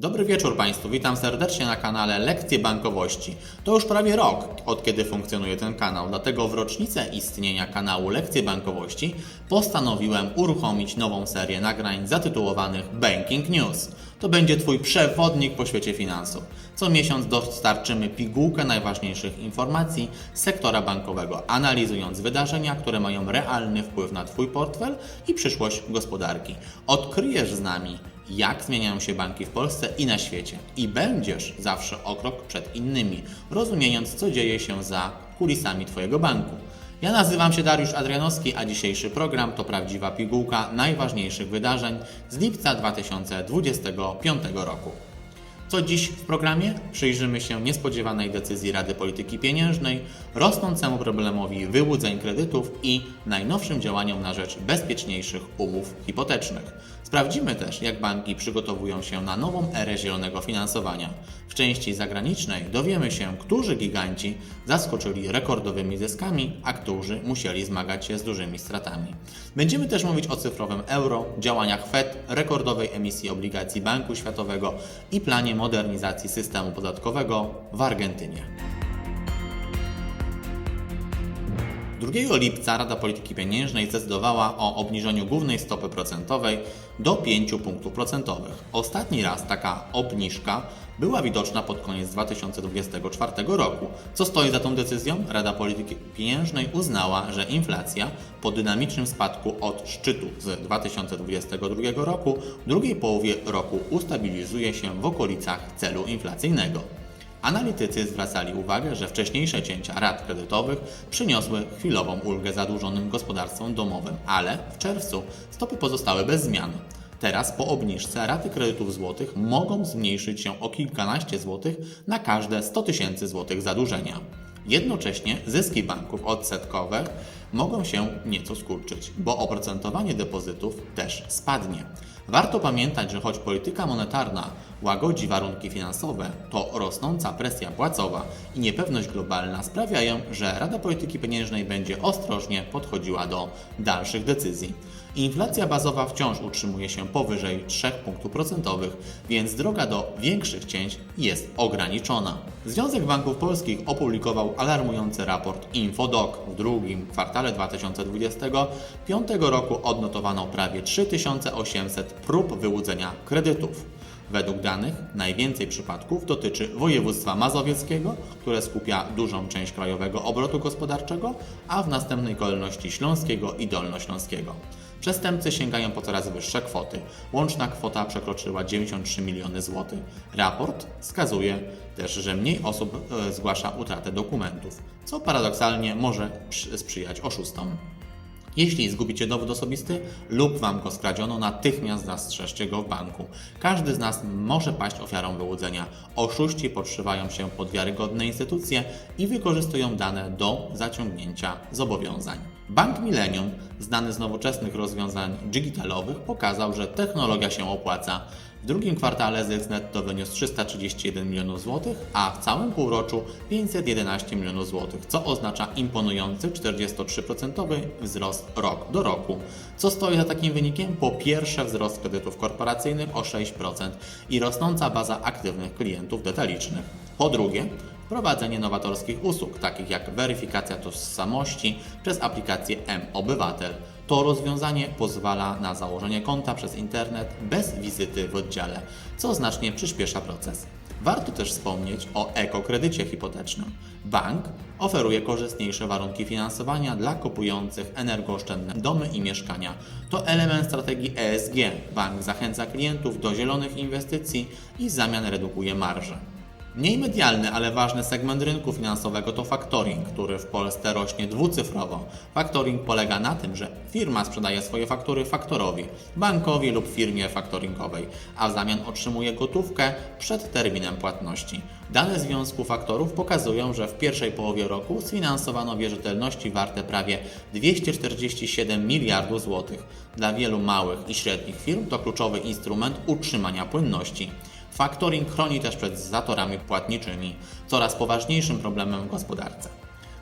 Dobry wieczór Państwu, witam serdecznie na kanale Lekcje Bankowości. To już prawie rok, od kiedy funkcjonuje ten kanał, dlatego w rocznicę istnienia kanału Lekcje Bankowości postanowiłem uruchomić nową serię nagrań zatytułowanych Banking News. To będzie Twój przewodnik po świecie finansów. Co miesiąc dostarczymy pigułkę najważniejszych informacji sektora bankowego, analizując wydarzenia, które mają realny wpływ na Twój portfel i przyszłość gospodarki. Odkryjesz z nami, jak zmieniają się banki w Polsce i na świecie. I będziesz zawsze o krok przed innymi, rozumiejąc, co dzieje się za kulisami Twojego banku. Ja nazywam się Dariusz Adrianowski, a dzisiejszy program to prawdziwa pigułka najważniejszych wydarzeń z lipca 2025 roku. Co dziś w programie? Przyjrzymy się niespodziewanej decyzji Rady Polityki Pieniężnej, rosnącemu problemowi wyłudzeń kredytów i najnowszym działaniom na rzecz bezpieczniejszych umów hipotecznych. Sprawdzimy też, jak banki przygotowują się na nową erę zielonego finansowania. W części zagranicznej dowiemy się, którzy giganci zaskoczyli rekordowymi zyskami, a którzy musieli zmagać się z dużymi stratami. Będziemy też mówić o cyfrowym euro, działaniach Fed, rekordowej emisji obligacji Banku Światowego i planie modernizacji systemu podatkowego w Argentynie. 2 lipca Rada Polityki Pieniężnej zdecydowała o obniżeniu głównej stopy procentowej do 5 punktów procentowych. Ostatni raz taka obniżka była widoczna pod koniec 2024 roku. Co stoi za tą decyzją? Rada Polityki Pieniężnej uznała, że inflacja po dynamicznym spadku od szczytu z 2022 roku w drugiej połowie roku ustabilizuje się w okolicach celu inflacyjnego. Analitycy zwracali uwagę, że wcześniejsze cięcia rat kredytowych przyniosły chwilową ulgę zadłużonym gospodarstwom domowym, ale w czerwcu stopy pozostały bez zmian. Teraz po obniżce raty kredytów złotych mogą zmniejszyć się o kilkanaście złotych na każde 100 tysięcy złotych zadłużenia. Jednocześnie zyski banków odsetkowych mogą się nieco skurczyć, bo oprocentowanie depozytów też spadnie. Warto pamiętać, że choć polityka monetarna łagodzi warunki finansowe, to rosnąca presja płacowa i niepewność globalna sprawiają, że Rada Polityki Pieniężnej będzie ostrożnie podchodziła do dalszych decyzji. Inflacja bazowa wciąż utrzymuje się powyżej 3 punktów procentowych, więc droga do większych cięć jest ograniczona. Związek Banków Polskich opublikował alarmujący raport InfoDoc. W drugim kwartale 2025 roku odnotowano prawie 3800 prób wyłudzenia kredytów. Według danych najwięcej przypadków dotyczy województwa mazowieckiego, które skupia dużą część krajowego obrotu gospodarczego, a w następnej kolejności śląskiego i dolnośląskiego. Przestępcy sięgają po coraz wyższe kwoty. Łączna kwota przekroczyła 93 miliony złotych. Raport wskazuje też, że mniej osób e, zgłasza utratę dokumentów, co paradoksalnie może przy- sprzyjać oszustom. Jeśli zgubicie dowód osobisty lub Wam go skradziono, natychmiast zastrzeżcie go w banku. Każdy z nas może paść ofiarą wyłudzenia. Oszuści podszywają się pod wiarygodne instytucje i wykorzystują dane do zaciągnięcia zobowiązań. Bank Millennium, znany z nowoczesnych rozwiązań digitalowych, pokazał, że technologia się opłaca. W drugim kwartale zysk netto wyniósł 331 milionów złotych, a w całym półroczu 511 milionów złotych, co oznacza imponujący 43% wzrost rok do roku. Co stoi za takim wynikiem? Po pierwsze wzrost kredytów korporacyjnych o 6% i rosnąca baza aktywnych klientów detalicznych. Po drugie, wprowadzenie nowatorskich usług, takich jak weryfikacja tożsamości przez aplikację M-Obywatel. To rozwiązanie pozwala na założenie konta przez internet bez wizyty w oddziale, co znacznie przyspiesza proces. Warto też wspomnieć o ekokredycie hipotecznym. Bank oferuje korzystniejsze warunki finansowania dla kupujących energooszczędne domy i mieszkania. To element strategii ESG. Bank zachęca klientów do zielonych inwestycji i w zamian redukuje marże. Mniej medialny, ale ważny segment rynku finansowego to faktoring, który w Polsce rośnie dwucyfrowo. Faktoring polega na tym, że firma sprzedaje swoje faktury faktorowi, bankowi lub firmie faktoringowej, a w zamian otrzymuje gotówkę przed terminem płatności. Dane Związku Faktorów pokazują, że w pierwszej połowie roku sfinansowano wierzytelności warte prawie 247 miliardów złotych. Dla wielu małych i średnich firm to kluczowy instrument utrzymania płynności. Faktoring chroni też przed zatorami płatniczymi, coraz poważniejszym problemem w gospodarce.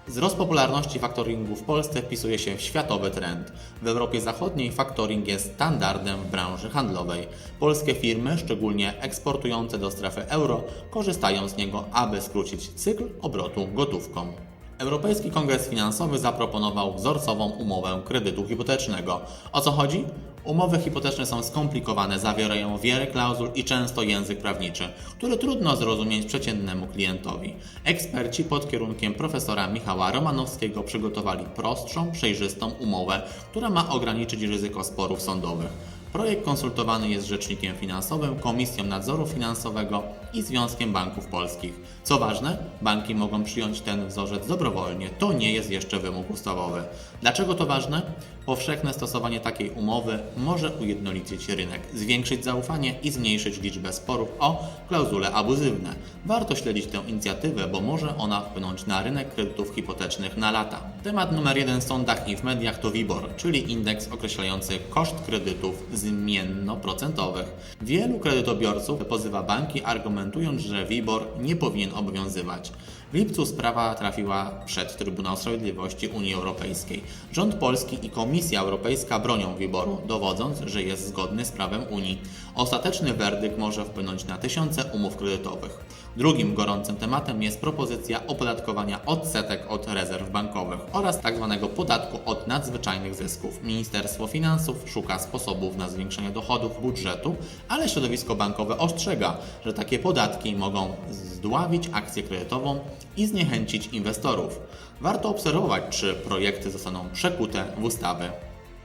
Wzrost popularności faktoringu w Polsce wpisuje się w światowy trend. W Europie Zachodniej faktoring jest standardem w branży handlowej. Polskie firmy, szczególnie eksportujące do strefy euro, korzystają z niego, aby skrócić cykl obrotu gotówką. Europejski Kongres Finansowy zaproponował wzorcową umowę kredytu hipotecznego. O co chodzi? Umowy hipoteczne są skomplikowane, zawierają wiele klauzul i często język prawniczy, który trudno zrozumieć przeciętnemu klientowi. Eksperci pod kierunkiem profesora Michała Romanowskiego przygotowali prostszą, przejrzystą umowę, która ma ograniczyć ryzyko sporów sądowych. Projekt konsultowany jest z Rzecznikiem Finansowym, Komisją Nadzoru Finansowego i Związkiem Banków Polskich. Co ważne, banki mogą przyjąć ten wzorzec dobrowolnie. To nie jest jeszcze wymóg ustawowy. Dlaczego to ważne? Powszechne stosowanie takiej umowy może ujednolicić rynek, zwiększyć zaufanie i zmniejszyć liczbę sporów o klauzule abuzywne. Warto śledzić tę inicjatywę, bo może ona wpłynąć na rynek kredytów hipotecznych na lata. Temat numer jeden w sądach i w mediach to WIBOR, czyli indeks określający koszt kredytów zmiennoprocentowych. Wielu kredytobiorców pozywa banki argumentując, że WIBOR nie powinien obowiązywać. W lipcu sprawa trafiła przed Trybunał Sprawiedliwości Unii Europejskiej. Rząd polski i Komisja Europejska bronią WIBORu, dowodząc, że jest zgodny z prawem Unii. Ostateczny werdykt może wpłynąć na tysiące umów kredytowych. Drugim gorącym tematem jest propozycja opodatkowania odsetek od rezerw bankowych oraz tzw. podatku od nadzwyczajnych zysków. Ministerstwo Finansów szuka sposobów na zwiększenie dochodów budżetu, ale środowisko bankowe ostrzega, że takie podatki mogą zdławić akcję kredytową i zniechęcić inwestorów. Warto obserwować, czy projekty zostaną przekute w ustawy.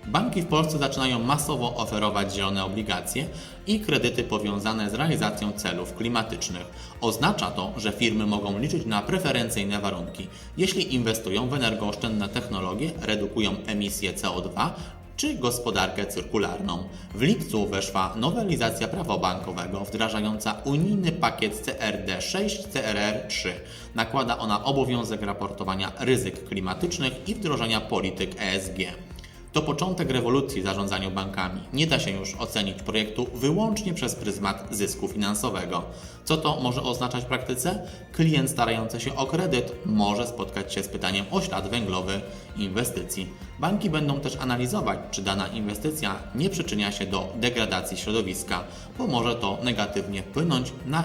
Banki w Polsce zaczynają masowo oferować zielone obligacje i kredyty powiązane z realizacją celów klimatycznych. Oznacza to, że firmy mogą liczyć na preferencyjne warunki, jeśli inwestują w energooszczędne technologie, redukują emisję CO2 czy gospodarkę cyrkularną. W lipcu weszła nowelizacja prawa bankowego wdrażająca unijny pakiet CRD6 CRR3. Nakłada ona obowiązek raportowania ryzyk klimatycznych i wdrożenia polityk ESG. To początek rewolucji w zarządzaniu bankami. Nie da się już ocenić projektu wyłącznie przez pryzmat zysku finansowego. Co to może oznaczać w praktyce? Klient starający się o kredyt może spotkać się z pytaniem o ślad węglowy inwestycji. Banki będą też analizować, czy dana inwestycja nie przyczynia się do degradacji środowiska, bo może to negatywnie wpłynąć na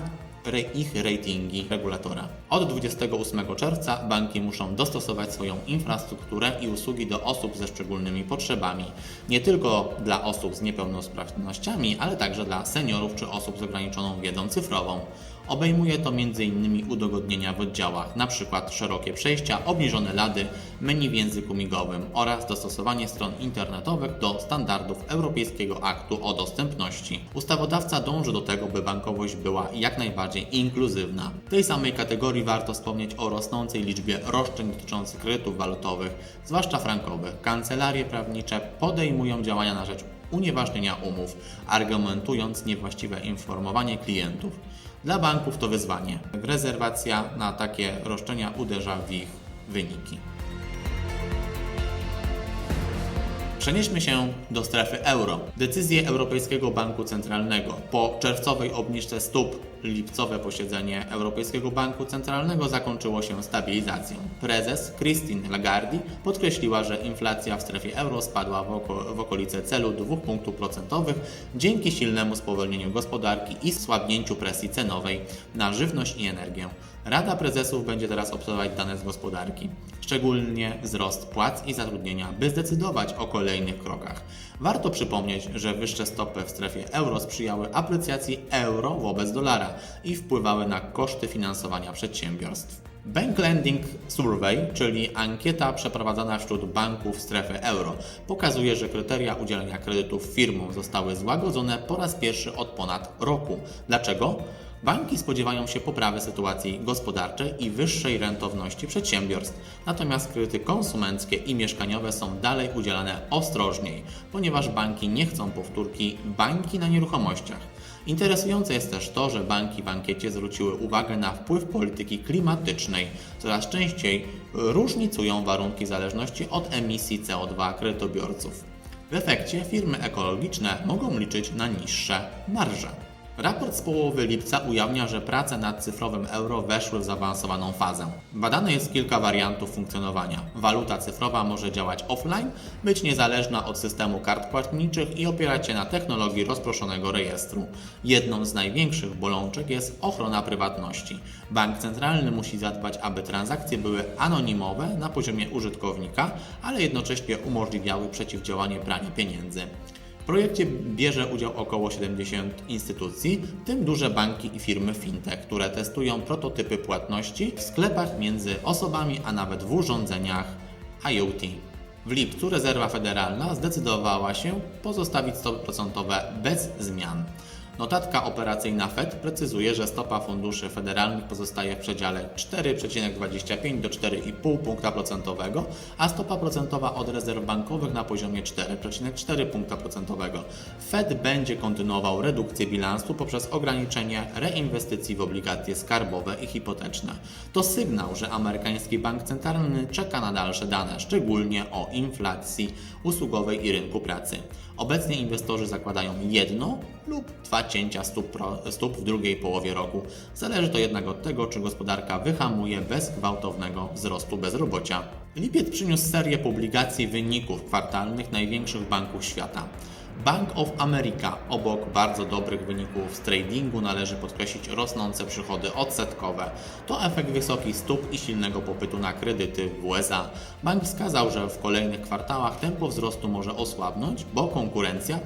ich ratingi regulatora. Od 28 czerwca banki muszą dostosować swoją infrastrukturę i usługi do osób ze szczególnymi potrzebami. Nie tylko dla osób z niepełnosprawnościami, ale także dla seniorów czy osób z ograniczoną wiedzą cyfrową. Obejmuje to m.in. udogodnienia w oddziałach, np. szerokie przejścia, obniżone lady, menu w języku migowym oraz dostosowanie stron internetowych do standardów Europejskiego Aktu o Dostępności. Ustawodawca dąży do tego, by bankowość była jak najbardziej inkluzywna. W tej samej kategorii warto wspomnieć o rosnącej liczbie roszczeń dotyczących kredytów walutowych, zwłaszcza frankowych. Kancelarie prawnicze podejmują działania na rzecz unieważnienia umów, argumentując niewłaściwe informowanie klientów. Dla banków to wyzwanie. Rezerwacja na takie roszczenia uderza w ich wyniki. Przenieśmy się do strefy euro. Decyzje Europejskiego Banku Centralnego po czerwcowej obniżce stóp lipcowe posiedzenie Europejskiego Banku Centralnego zakończyło się stabilizacją. Prezes Christine Lagarde podkreśliła, że inflacja w strefie euro spadła w, oko w okolice celu 2 punktów procentowych dzięki silnemu spowolnieniu gospodarki i słabnięciu presji cenowej na żywność i energię. Rada Prezesów będzie teraz obserwować dane z gospodarki, szczególnie wzrost płac i zatrudnienia, by zdecydować o kolejnych krokach. Warto przypomnieć, że wyższe stopy w strefie euro sprzyjały aprecjacji euro wobec dolara i wpływały na koszty finansowania przedsiębiorstw. Bank Lending Survey, czyli ankieta przeprowadzana wśród banków strefy euro, pokazuje, że kryteria udzielenia kredytów firmom zostały złagodzone po raz pierwszy od ponad roku. Dlaczego? Banki spodziewają się poprawy sytuacji gospodarczej i wyższej rentowności przedsiębiorstw, natomiast kredyty konsumenckie i mieszkaniowe są dalej udzielane ostrożniej, ponieważ banki nie chcą powtórki bańki na nieruchomościach. Interesujące jest też to, że banki w ankiecie zwróciły uwagę na wpływ polityki klimatycznej. Coraz częściej różnicują warunki zależności od emisji CO2 kredytobiorców. W efekcie firmy ekologiczne mogą liczyć na niższe marże. Raport z połowy lipca ujawnia, że prace nad cyfrowym euro weszły w zaawansowaną fazę. Badane jest kilka wariantów funkcjonowania. Waluta cyfrowa może działać offline, być niezależna od systemu kart płatniczych i opierać się na technologii rozproszonego rejestru. Jedną z największych bolączek jest ochrona prywatności. Bank centralny musi zadbać, aby transakcje były anonimowe na poziomie użytkownika, ale jednocześnie umożliwiały przeciwdziałanie praniu pieniędzy. Projekcie bierze udział około 70 instytucji, w tym duże banki i firmy fintech, które testują prototypy płatności w sklepach między osobami, a nawet w urządzeniach IoT. W lipcu rezerwa federalna zdecydowała się pozostawić stopy procentowe bez zmian. Notatka operacyjna Fed precyzuje, że stopa funduszy federalnych pozostaje w przedziale 4,25 do 4,5 punkta procentowego, a stopa procentowa od rezerw bankowych na poziomie 4,4 punkta procentowego. Fed będzie kontynuował redukcję bilansu poprzez ograniczenie reinwestycji w obligacje skarbowe i hipoteczne. To sygnał, że amerykański bank centralny czeka na dalsze dane, szczególnie o inflacji usługowej i rynku pracy. Obecnie inwestorzy zakładają jedno lub dwa cięcia stóp, stóp w drugiej połowie roku. Zależy to jednak od tego, czy gospodarka wyhamuje bez gwałtownego wzrostu bezrobocia. Lipiec przyniósł serię publikacji wyników kwartalnych największych banków świata. Bank of America, obok bardzo dobrych wyników z tradingu, należy podkreślić rosnące przychody odsetkowe. To efekt wysokich stóp i silnego popytu na kredyty w USA. Bank wskazał, że w kolejnych kwartałach tempo wzrostu może osłabnąć, bo konkurencja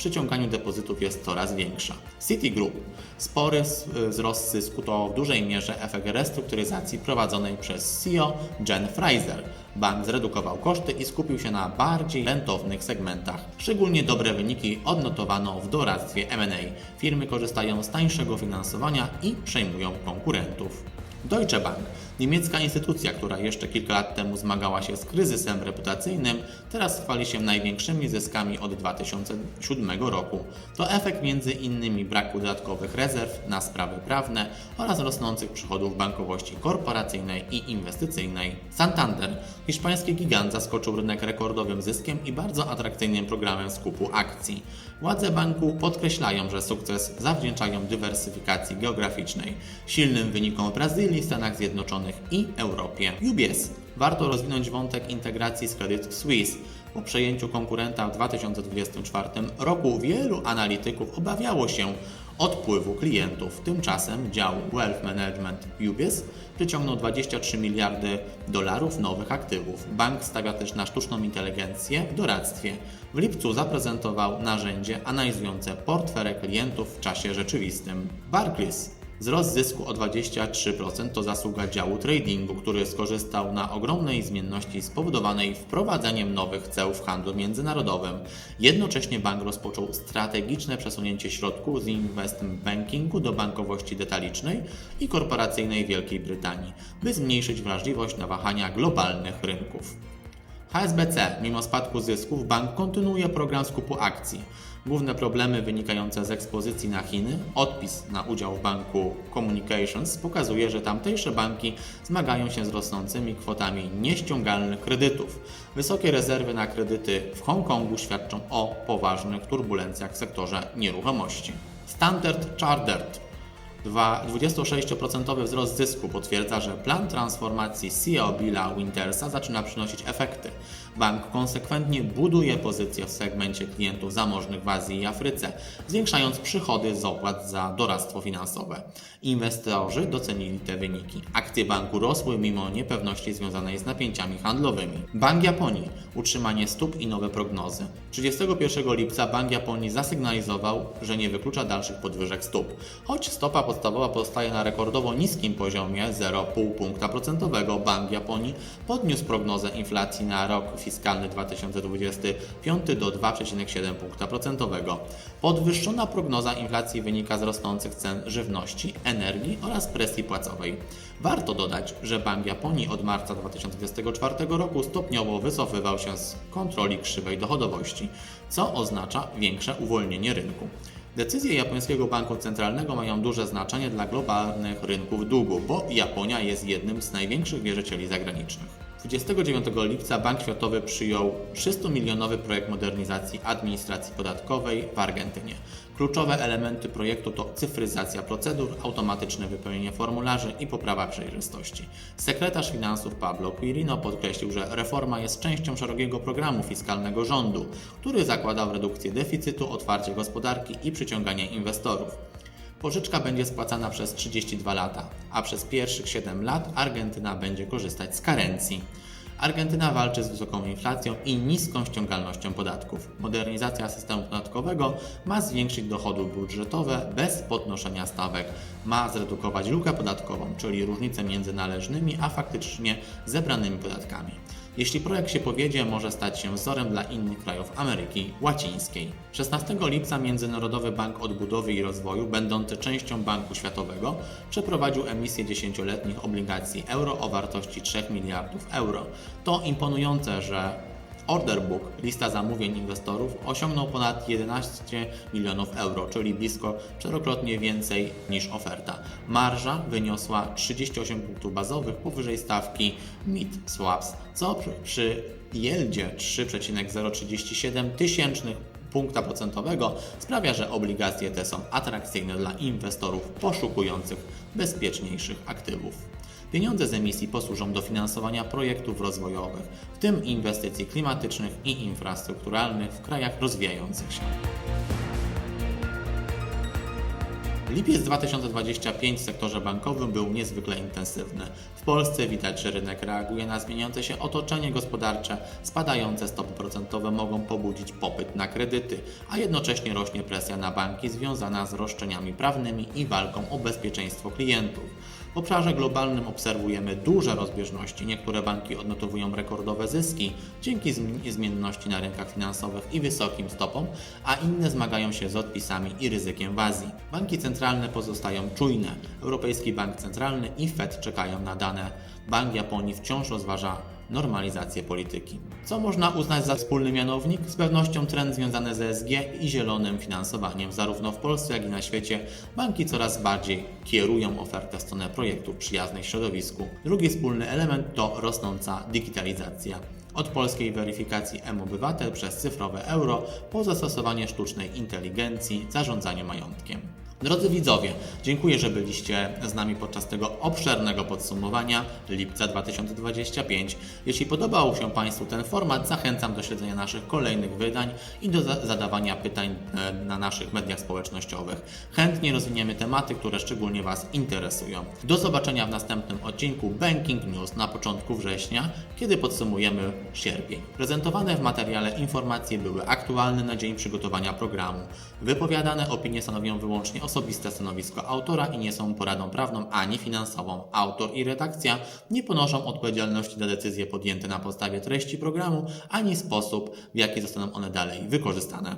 przyciąganiu depozytów jest coraz większa. Citigroup. Spory wzrost zysku to w dużej mierze efekt restrukturyzacji prowadzonej przez CEO Jen Fraser. Bank zredukował koszty i skupił się na bardziej rentownych segmentach. Szczególnie dobre wyniki odnotowano w doradztwie M&A. Firmy korzystają z tańszego finansowania i przejmują konkurentów. Deutsche Bank, niemiecka instytucja, która jeszcze kilka lat temu zmagała się z kryzysem reputacyjnym, teraz chwali się największymi zyskami od 2007 roku. To efekt między innymi braku dodatkowych rezerw na sprawy prawne oraz rosnących przychodów bankowości korporacyjnej i inwestycyjnej. Santander, hiszpański gigant, zaskoczył rynek rekordowym zyskiem i bardzo atrakcyjnym programem skupu akcji. Władze banku podkreślają, że sukces zawdzięczają dywersyfikacji geograficznej, silnym wynikom Brazylii, Stanach Zjednoczonych i Europie. UBS. Warto rozwinąć wątek integracji z Credit Suisse. Po przejęciu konkurenta w 2024 roku wielu analityków obawiało się odpływu klientów. Tymczasem dział Wealth Management UBS przyciągnął 23 miliardy dolarów nowych aktywów. Bank stawia też na sztuczną inteligencję w doradztwie. W lipcu zaprezentował narzędzie analizujące portfele klientów w czasie rzeczywistym. Barclays Wzrost zysku o 23% to zasługa działu tradingu, który skorzystał na ogromnej zmienności spowodowanej wprowadzeniem nowych ceł w handlu międzynarodowym. Jednocześnie bank rozpoczął strategiczne przesunięcie środków z investment bankingu do bankowości detalicznej i korporacyjnej Wielkiej Brytanii, by zmniejszyć wrażliwość na wahania globalnych rynków. HSBC, mimo spadku zysków, bank kontynuuje program skupu akcji. Główne problemy wynikające z ekspozycji na Chiny, odpis na udział w banku Communications pokazuje, że tamtejsze banki zmagają się z rosnącymi kwotami nieściągalnych kredytów. Wysokie rezerwy na kredyty w Hongkongu świadczą o poważnych turbulencjach w sektorze nieruchomości. Standard Chartered Dwa- 26% wzrost zysku potwierdza, że plan transformacji CEO Billa Wintersa zaczyna przynosić efekty. Bank konsekwentnie buduje pozycję w segmencie klientów zamożnych w Azji i Afryce, zwiększając przychody z opłat za doradztwo finansowe. Inwestorzy docenili te wyniki. Akcje banku rosły mimo niepewności związanej z napięciami handlowymi. Bank Japonii utrzymanie stóp i nowe prognozy. 31 lipca Bank Japonii zasygnalizował, że nie wyklucza dalszych podwyżek stóp, choć stopa podstawowa pozostaje na rekordowo niskim poziomie 0,5 punkta procentowego. Bank Japonii podniósł prognozę inflacji na rok fiskalny 2025 do 2,7 punkta procentowego. Podwyższona prognoza inflacji wynika z rosnących cen żywności, energii oraz presji płacowej. Warto dodać, że Bank Japonii od marca 2024 roku stopniowo wycofywał się z kontroli krzywej dochodowości, co oznacza większe uwolnienie rynku. Decyzje japońskiego banku centralnego mają duże znaczenie dla globalnych rynków długu, bo Japonia jest jednym z największych wierzycieli zagranicznych. 29 lipca Bank Światowy przyjął 300-milionowy projekt modernizacji administracji podatkowej w Argentynie. Kluczowe elementy projektu to cyfryzacja procedur, automatyczne wypełnienie formularzy i poprawa przejrzystości. Sekretarz finansów Pablo Quirino podkreślił, że reforma jest częścią szerokiego programu fiskalnego rządu, który zakładał redukcję deficytu, otwarcie gospodarki i przyciąganie inwestorów. Pożyczka będzie spłacana przez 32 lata, a przez pierwszych 7 lat Argentyna będzie korzystać z karencji. Argentyna walczy z wysoką inflacją i niską ściągalnością podatków. Modernizacja systemu podatkowego ma zwiększyć dochody budżetowe bez podnoszenia stawek. Ma zredukować lukę podatkową, czyli różnicę między należnymi a faktycznie zebranymi podatkami. Jeśli projekt się powiedzie, może stać się wzorem dla innych krajów Ameryki Łacińskiej. 16 lipca Międzynarodowy Bank Odbudowy i Rozwoju, będący częścią Banku Światowego, przeprowadził emisję 10-letnich obligacji euro o wartości 3 miliardów euro. To imponujące, że Order book, lista zamówień inwestorów, osiągnął ponad 11 milionów euro, czyli blisko czterokrotnie więcej niż oferta. Marża wyniosła 38 punktów bazowych powyżej stawki MIT Swaps, co przy, yieldzie 3,037 tysięcznych punkta procentowego sprawia, że obligacje te są atrakcyjne dla inwestorów poszukujących bezpieczniejszych aktywów. Pieniądze z emisji posłużą do finansowania projektów rozwojowych, w tym inwestycji klimatycznych i infrastrukturalnych w krajach rozwijających się. Lipiec 2025 w sektorze bankowym był niezwykle intensywny. W Polsce widać, że rynek reaguje na zmieniające się otoczenie gospodarcze. Spadające stopy procentowe mogą pobudzić popyt na kredyty, a jednocześnie rośnie presja na banki związana z roszczeniami prawnymi i walką o bezpieczeństwo klientów. W obszarze globalnym obserwujemy duże rozbieżności. Niektóre banki odnotowują rekordowe zyski dzięki zmi- zmienności na rynkach finansowych i wysokim stopom, a inne zmagają się z odpisami i ryzykiem w Azji. Banki centralne pozostają czujne. Europejski Bank Centralny i Fed czekają na dane. Bank Japonii wciąż rozważa normalizację polityki. Co można uznać za wspólny mianownik? Z pewnością trend związany ze ESG i zielonym finansowaniem. Zarówno w Polsce, jak i na świecie banki coraz bardziej kierują ofertę w stronę projektów przyjaznych środowisku. Drugi wspólny element to rosnąca digitalizacja. Od polskiej weryfikacji M-Obywatel przez cyfrowe euro po zastosowanie sztucznej inteligencji w zarządzaniu majątkiem. Drodzy widzowie, dziękuję, że byliście z nami podczas tego obszernego podsumowania lipca 2025. Jeśli podobał się Państwu ten format, zachęcam do śledzenia naszych kolejnych wydań i do za- zadawania pytań e, na naszych mediach społecznościowych. Chętnie rozwiniemy tematy, które szczególnie Was interesują. Do zobaczenia w następnym odcinku Banking News na początku września, kiedy podsumujemy sierpień. Prezentowane w materiale informacje były aktualne na dzień przygotowania programu. Wypowiadane opinie stanowią wyłącznie osobiste stanowisko autora i nie są poradą prawną ani finansową. Autor i redakcja nie ponoszą odpowiedzialności za decyzje podjęte na podstawie treści programu ani sposób, w jaki zostaną one dalej wykorzystane.